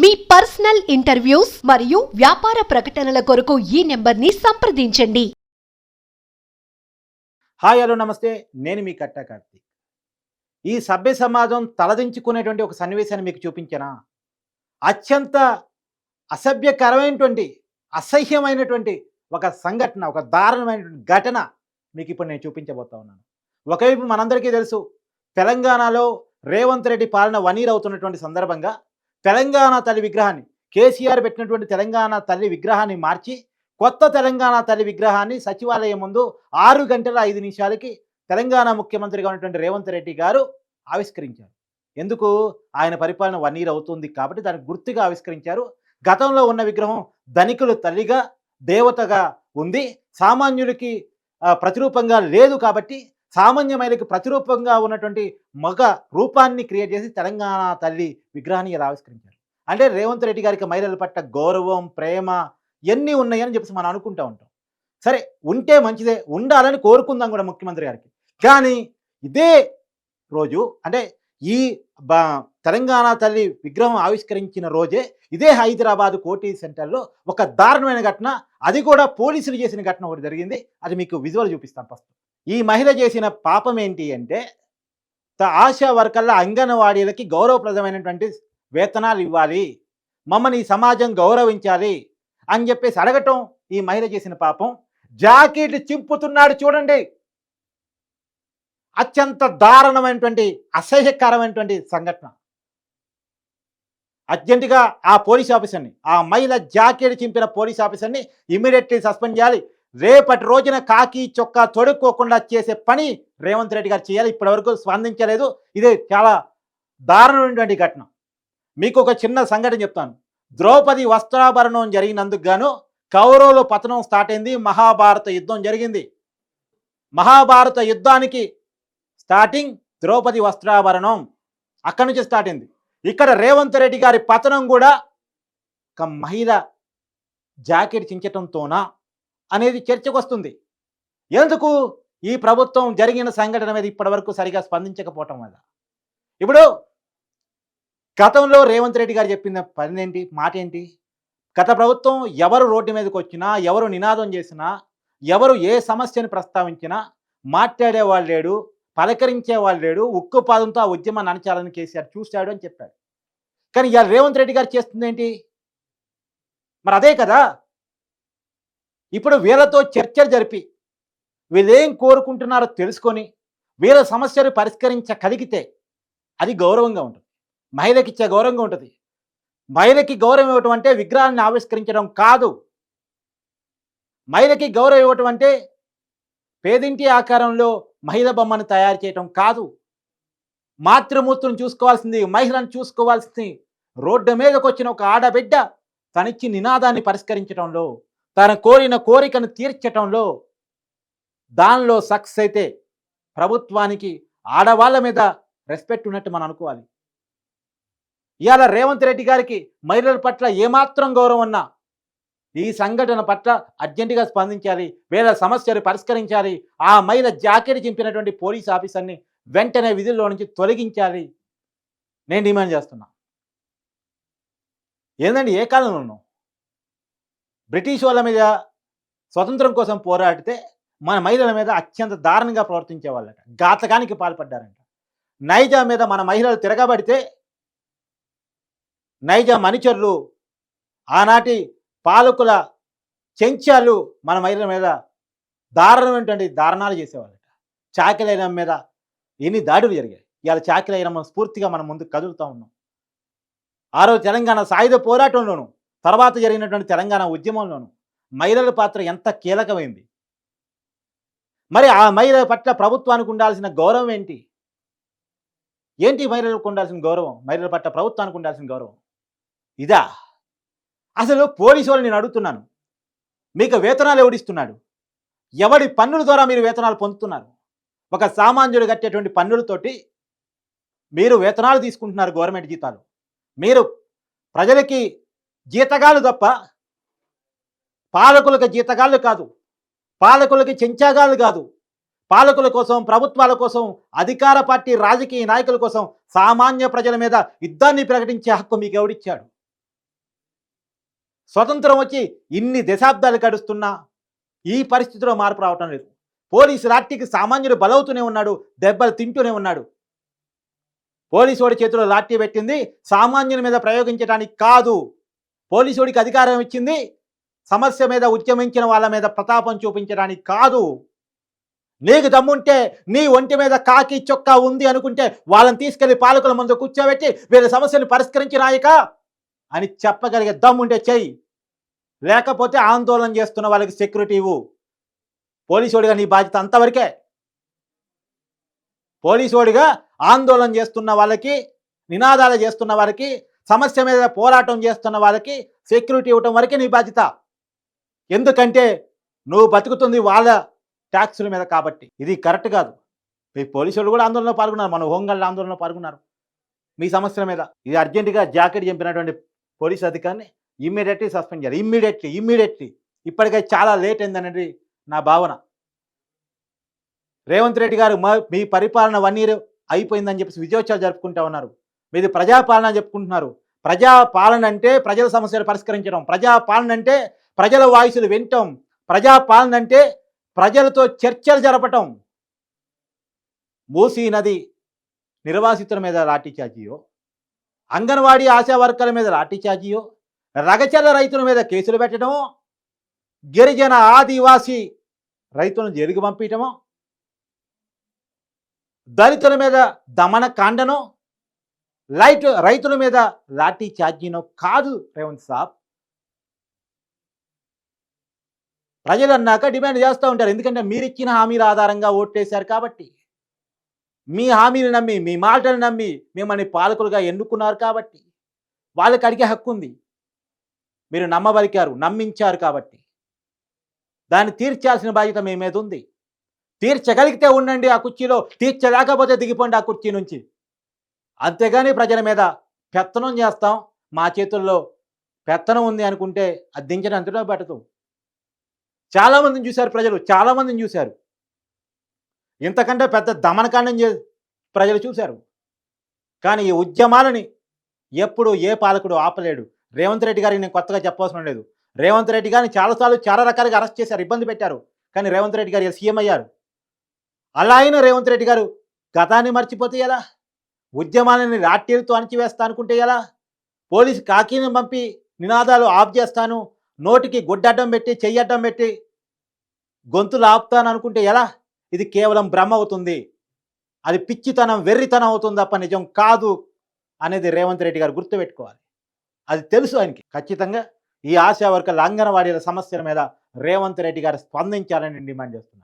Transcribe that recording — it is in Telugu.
మీ పర్సనల్ ఇంటర్వ్యూస్ మరియు వ్యాపార ప్రకటనల కొరకు ఈ నెంబర్ని సంప్రదించండి. హాయ్ హలో నమస్తే. నేను మీ కట్టా కార్తీక్. ఈ సభ్య సమాజం తలదించుకునేటువంటి ఒక సన్నివేశాన్ని మీకు చూపించనా? అత్యంత అసభ్యకరమైనటువంటి అసహ్యమైనటువంటి ఒక సంఘటన ఒక దారుణమైనటువంటి ఘటన మీకు ఇప్పుడు నేను చూపించబోతా ఉన్నాను. ఒకవైపు మనందరికీ తెలుసు తెలంగాణలో రేవంత్ రెడ్డి పాలన వనీర్ అవుతున్నటువంటి సందర్భంగా తెలంగాణ తల్లి విగ్రహాన్ని కేసీఆర్ పెట్టినటువంటి తెలంగాణ తల్లి విగ్రహాన్ని మార్చి కొత్త తెలంగాణ తల్లి విగ్రహాన్ని సచివాలయం ముందు ఆరు గంటల ఐదు నిమిషాలకి తెలంగాణ ముఖ్యమంత్రిగా ఉన్నటువంటి రేవంత్ రెడ్డి గారు ఆవిష్కరించారు. ఎందుకు? ఆయన పరిపాలన వన్ ఇయర్ అవుతుంది కాబట్టి దానికి గుర్తుగా ఆవిష్కరించారు. గతంలో ఉన్న విగ్రహం ధనికులు తల్లిగా దేవతగా ఉంది. సామాన్యులకి ప్రతిరూపంగా లేదు కాబట్టి సామాన్యమైనకి ప్రతిరూపంగా ఉన్నటువంటి మగ రూపాన్ని క్రియేట్ చేసి తెలంగాణ తల్లి విగ్రహాన్ని ఇలా ఆవిష్కరించారు. అంటే రేవంత్ రెడ్డి గారికి మహిళల పట్ల గౌరవం ప్రేమ ఎన్ని ఉన్నాయని చెప్పేసి మనం అనుకుంటూ ఉంటాం. సరే ఉంటే మంచిదే ఉండాలని కోరుకుందాం కూడా ముఖ్యమంత్రి గారికి. కానీ ఇదే రోజు అంటే ఈ తెలంగాణ తల్లి విగ్రహం ఆవిష్కరించిన రోజే ఇదే హైదరాబాద్ కోటి సెంటర్లో ఒక దారుణమైన ఘటన అది కూడా పోలీసులు చేసిన ఘటన ఒకటి జరిగింది. అది మీకు విజువల్ చూపిస్తాను ఫస్ట్. ఈ మహిళ చేసిన పాపం ఏంటి అంటే ఆశా వర్కర్ల అంగన్వాడీలకి గౌరవప్రదమైనటువంటి వేతనాలు ఇవ్వాలి. మమ్మల్ని ఈ సమాజం గౌరవించాలి అని చెప్పేసి అడగటం ఈ మహిళ చేసిన పాపం. జాకెట్ చింపుతున్నాడు చూడండి. అత్యంత దారుణమైనటువంటి అసహ్యకరమైనటువంటి సంఘటన. అర్జెంటుగా ఆ పోలీస్ ఆఫీసర్ని ఆ మహిళ జాకెట్ చింపిన పోలీస్ ఆఫీసర్ని ఇమీడియట్లీ సస్పెండ్ చేయాలి. రేపటి రోజున కాకి చొక్కా తొడుక్కోకుండా చేసే పని రేవంత్ రెడ్డి గారు చేయాలి. ఇప్పటివరకు స్పందించలేదు. ఇది చాలా దారుణమైనటువంటి ఘటన. మీకు ఒక చిన్న సంఘటన చెప్తాను. ద్రౌపది వస్త్రాభరణం జరిగినందుకు గాను కౌరవుల పతనం స్టార్ట్ అయింది. మహాభారత యుద్ధం జరిగింది. మహాభారత యుద్ధానికి స్టార్టింగ్ ద్రౌపది వస్త్రాభరణం అక్కడి నుంచి స్టార్ట్ అయింది. ఇక్కడ రేవంత్ రెడ్డి గారి పతనం కూడా ఒక మహిళ జాకెట్ చించటంతోనా అనేది చర్చకు వస్తుంది. ఎందుకు? ఈ ప్రభుత్వం జరిగిన సంఘటన మీద ఇప్పటివరకు సరిగా స్పందించకపోవటం వల్ల. ఇప్పుడు గతంలో రేవంత్ రెడ్డి గారు చెప్పిన పని ఏంటి మాట ఏంటి గత ప్రభుత్వం ఎవరు రోడ్డు మీదకి వచ్చినా ఎవరు నినాదం చేసినా ఎవరు ఏ సమస్యను ప్రస్తావించినా మాట్లాడేవాళ్ళు లేడు పలకరించేవాళ్ళు లేడు ఉక్కు పాదంతో ఆ ఉద్యమాన్ని అణచాలని కేసీఆర్ చూశాడు అని చెప్పాడు. కానీ ఇవాళ రేవంత్ రెడ్డి గారు చేస్తుంది ఏంటి మరి అదే కదా! ఇప్పుడు వీళ్ళతో చర్చలు జరిపి వీళ్ళేం కోరుకుంటున్నారో తెలుసుకొని వీళ్ళ సమస్యలు పరిష్కరించగలిగితే అది గౌరవంగా ఉంటుంది. మహిళకి ఇచ్చే గౌరవంగా ఉంటుంది. మహిళకి గౌరవం ఇవ్వటం అంటే విగ్రహాన్ని ఆవిష్కరించడం కాదు. మహిళకి గౌరవం ఇవ్వటం అంటే పేదింటి ఆకారంలో మహిళ బొమ్మను తయారు చేయటం కాదు. మాతృమూర్తులను చూసుకోవాల్సింది మహిళను చూసుకోవాల్సింది రోడ్డు మీదకి వచ్చిన ఒక ఆడబిడ్డ తనిచ్చి నినాదాన్ని పరిష్కరించడంలో తన కోరిన కోరికను తీర్చటంలో దానిలో సక్సెస్ అయితే ప్రభుత్వానికి ఆడవాళ్ళ మీద రెస్పెక్ట్ ఉన్నట్టు మనం అనుకోవాలి. ఇవాళ రేవంత్ రెడ్డి గారికి మహిళల పట్ల ఏమాత్రం గౌరవం ఉన్నా ఈ సంఘటన పట్ల అర్జెంటుగా స్పందించాలి వేల సమస్యలు పరిష్కరించాలి ఆ మహిళ జాకెట్ చింపినటువంటి పోలీస్ ఆఫీసర్ని వెంటనే విధుల్లో నుంచి తొలగించాలి. నేను డిమాండ్ చేస్తున్నా. ఏందండి? ఏ కాలంలో ఉన్నాం బ్రిటిష్ వాళ్ళ మీద స్వతంత్రం కోసం పోరాడితే మన మహిళల మీద అత్యంత దారుణంగా ప్రవర్తించే వాళ్ళట. ఘాతకానికి పాల్పడ్డారంట. నైజా మీద మన మహిళలు తిరగబడితే నైజా మనిచర్లు ఆనాటి పాలకుల చెంచాలు మన మహిళల మీద దారుణమైనటువంటి దారుణాలు చేసేవాళ్ళట. చాకిలైన మీద ఎన్ని దాడులు జరిగాయి. ఇవాళ చాకిలైన స్ఫూర్తిగా మనం ముందుకు కదులుతూ ఉన్నాం. ఆ రోజు తెలంగాణ సాయుధ పోరాటంలోను తర్వాత జరిగినటువంటి తెలంగాణ ఉద్యమంలోను మహిళల పాత్ర ఎంత కీలకమైంది? మరి ఆ మహిళల పట్ల ప్రభుత్వానికి ఉండాల్సిన గౌరవం ఏంటి? ఏంటి మహిళలకు ఉండాల్సిన గౌరవం? మహిళల పట్ల ప్రభుత్వానికి ఉండాల్సిన గౌరవం? ఇదా. అసలు పోలీసు వాళ్ళు నేను అడుగుతున్నాను. మీకు వేతనాలు ఎవడిస్తున్నాడు? ఎవడి పన్నుల ద్వారా మీరు వేతనాలు పొందుతున్నారు? ఒక సామాన్యుడు కట్టేటువంటి పన్నులతోటి మీరు వేతనాలు తీసుకుంటున్నారు గవర్నమెంట్ జీతాలు. మీరు ప్రజలకి జీతగాలు తప్ప పాలకులకు జీతగాళ్ళు కాదు. పాలకులకి చెంచాగాళ్ళు కాదు. పాలకుల కోసం ప్రభుత్వాల కోసం అధికార పార్టీ రాజకీయ నాయకుల కోసం సామాన్య ప్రజల మీద యుద్ధాన్ని ప్రకటించే హక్కు మీకు ఎవడిచ్చాడు? స్వతంత్రం వచ్చి ఇన్ని దశాబ్దాలు గడుస్తున్నా ఈ పరిస్థితిలో మార్పు రావటం లేదు. పోలీసు లాఠీకి సామాన్యుడు బలవుతూనే ఉన్నాడు దెబ్బలు తింటూనే ఉన్నాడు. పోలీసు వాడి చేతిలో లాఠీ పెట్టింది సామాన్యుల మీద ప్రయోగించడానికి కాదు. పోలీసుడికి అధికారం ఇచ్చింది. సమస్య మీద ఉద్యమించిన వాళ్ళ మీద ప్రతాపం చూపించడానికి కాదు. నీకు దమ్ముంటే నీ ఒంటి మీద కాకి చొక్కా ఉంది అనుకుంటే వాళ్ళని తీసుకెళ్ళి పాలకుల ముందు కూర్చోబెట్టి వీళ్ళ సమస్యలు పరిష్కరించి నాయక అని చెప్పగలిగే దమ్ముంటే చెయ్యి. లేకపోతే ఆందోళన చేస్తున్న వాళ్ళకి సెక్యూరిటీ ఇవ్వు. పోలీసుడిగా నీ బాధ్యత అంతవరకే. పోలీసుడిగా ఆందోళన చేస్తున్న వాళ్ళకి నినాదాలు చేస్తున్న వారికి సమస్య మీద పోరాటం చేస్తున్న వాళ్ళకి సెక్యూరిటీ ఇవ్వటం వరకే నీ బాధ్యత. ఎందుకంటే నువ్వు బతుకుతుంది వాళ్ళ ట్యాక్సుల మీద కాబట్టి. ఇది కరెక్ట్ కాదు. మీ పోలీసులు కూడా ఆందోళనలో పాల్గొన్నారు. మన హోంగాళ్ళ ఆందోళనలో పాల్గొన్నారు. మీ సమస్యల మీద. ఇది అర్జెంటుగా జాకెట్ చంపినటువంటి పోలీస్ అధికారిని ఇమ్మీడియట్లీ సస్పెండ్ చేయాలి. ఇమ్మీడియట్లీ ఇమ్మీడియట్లీ ఇప్పటికే చాలా లేట్ అయిందనేది నా భావన. రేవంత్ రెడ్డి గారు మీ పరిపాలన వన్ ఇయర్ అయిపోయిందని చెప్పేసి విజయోత్సవాలు జరుపుకుంటా ఉన్నారు. మీది ప్రజాపాలన చెప్పుకుంటున్నారు. ప్రజాపాలన అంటే ప్రజల సమస్యలు పరిష్కరించడం. ప్రజాపాలన అంటే ప్రజల వాయిసులు వినటం. ప్రజాపాలన అంటే ప్రజలతో చర్చలు జరపటం. మూసీ నది నిర్వాసితుల మీద లాఠీ చార్జీయో? అంగన్వాడీ ఆశా వర్కర్ల మీద లాఠీ చార్జీయో? రగచర్ల రైతుల మీద కేసులు పెట్టడమో గిరిజన ఆదివాసీ రైతులను జైలుకు పంపించడమో దళితుల మీద దమన కాండనో? లైట్ రైతుల మీద లాఠీ ఛార్జీనో కాదు రేవంత్ సాబ్. ప్రజలు అన్నాక డిమాండ్ చేస్తూ ఉంటారు. ఎందుకంటే మీరు ఇచ్చిన హామీల ఆధారంగా ఓట్లేశారు కాబట్టి. మీ హామీలు నమ్మి మీ మాటలు నమ్మి మిమ్మల్ని పాలకులుగా ఎన్నుకున్నారు కాబట్టి. వాళ్ళకి అడిగే హక్కు ఉంది. మీరు నమ్మబలికారు నమ్మించారు కాబట్టి. దాన్ని తీర్చాల్సిన బాధ్యత మీ మీద ఉంది. తీర్చగలిగితే ఉండండి ఆ కుర్చీలో తీర్చలేకపోతే దిగిపోండి ఆ కుర్చీ నుంచి. అంతేగాని ప్రజల మీద పెత్తనం చేస్తాం మా చేతుల్లో పెత్తనం ఉంది అనుకుంటే అది దించడం అంతటా పెట్టదు చాలామందిని చూశారు ప్రజలు చాలామందిని చూశారు. ఇంతకంటే పెద్ద దమనకాండం చే ప్రజలు చూశారు. కానీ ఈ ఉద్యమాలని ఎప్పుడు ఏ పాలకుడు ఆపలేడు. రేవంత్ రెడ్డి గారికి నేను కొత్తగా చెప్పవలసిన లేదు. రేవంత్ రెడ్డి గారిని చాలాసార్లు చాలా రకాలుగా అరెస్ట్ చేశారు ఇబ్బంది పెట్టారు. కానీ రేవంత్ రెడ్డి గారు సీఎం అయ్యారు. అలా అయిన రేవంత్ రెడ్డి గారు గతాన్ని మర్చిపోతే ఎలా? ఉద్యమాలని లాఠీలతో అణచివేస్తా అనుకుంటే ఎలా? పోలీసు కాకీని పంపి నినాదాలు ఆఫ్ చేస్తాను నోటికి గుడ్డడ్డం పెట్టి చెయ్యడ్డం పెట్టి గొంతులు ఆపుతాను అనుకుంటే ఎలా? ఇది కేవలం భ్రమ అవుతుంది. అది పిచ్చితనం వెర్రితనం అవుతుంది తప్ప నిజం కాదు అనేది రేవంత్ రెడ్డి గారు గుర్తుపెట్టుకోవాలి. అది తెలుసు ఆయనకి. ఖచ్చితంగా ఈ ఆశా వర్కర్ల అంగన్వాడీల సమస్యల మీద రేవంత్ రెడ్డి గారు స్పందించాలని డిమాండ్ చేస్తున్నాను.